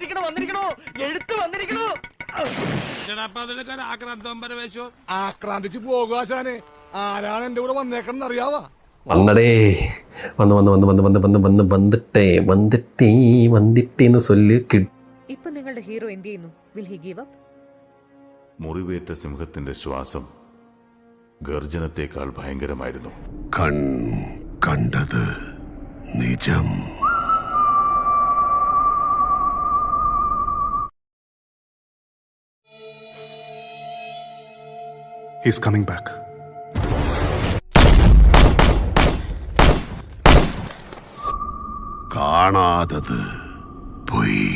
വന്നിരിക്കണോ എഴുത്ത് വന്നിരിക്കണോ? ആക്രാന്തിച്ച് പോകാശാനെ ആരാണ് എന്റെ കൂടെ വന്നേക്കണം അറിയാവാ? വന്നടേ. വന്ന് വന്ന് വന്ന് വന്ന് വന്ന് വന്ന് വന്ന് വന്നിട്ടേ വന്നിട്ടേ വന്നിട്ടേന്ന് സൊല്ല് കി ഇപ്പൊ നിങ്ങളുടെ ഹീറോ എന്ത് ചെയ്യുന്നു? വിൽ ഹി ഗീവ് അപ്പ് മുറിവേറ്റ സിംഹത്തിന്റെ ശ്വാസം ഗർജനത്തെക്കാൾ ഭയങ്കരമായിരുന്നു. കൺ കണ്ടത് നിജം. He's coming back. കാണാതത് പോയി.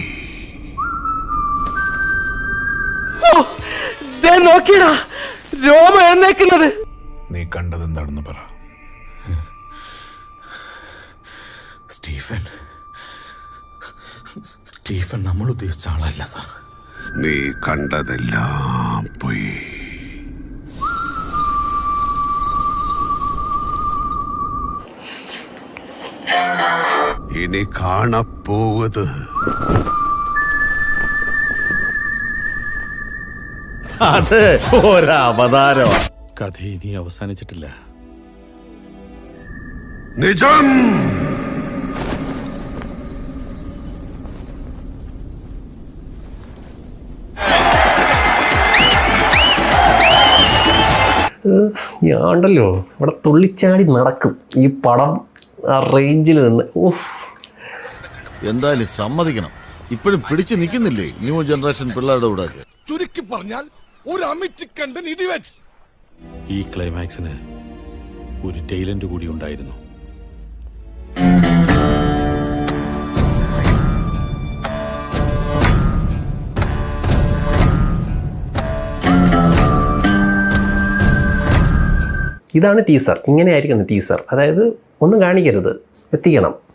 ദേ നോക്കിയടാ. രോമ എന്നേക്കുന്നത് നീ കണ്ടത് എന്താണെന്ന് പറ. സ്റ്റീഫൻ. സ്റ്റീഫൻ നമ്മൾ ഉദ്ദേശിച്ച ആളല്ല സാർ. നീ കണ്ടതെല്ലാം പൊയ്. ഇനി കാണപ്പോവത് അത് ഒരവതാരോ കഥ ഇനി അവസാനിച്ചിട്ടില്ല. നിജം! ഞാണ്ടല്ലോ ഇവിടെ തുള്ളിച്ചാടി നടക്കും. ഈ പടം ആ റേഞ്ചിൽ നിന്ന്. ഉഫ്. എന്തായാലും സമ്മതിക്കണം. ഇപ്പോഴും പിടിച്ചു നിൽക്കുന്നില്ലേ ന്യൂ ജനറേഷൻ പിള്ളേരുടെ കൂടെ ചുരുക്കി പറഞ്ഞാൽ ഒരു അമിറ്റിക്കണ്ടൻ ഇടിവെച്ച്. ഈ ക്ലൈമാക്സിന് ഒരു ടൈലന്റ് കൂടി ഉണ്ടായിരുന്നു. ഇതാണ് ടീസർ ഇങ്ങനെയായിരിക്കണം ടീസർ അതായത് ഒന്നും കാണിക്കരുത്. എത്തിക്കണം.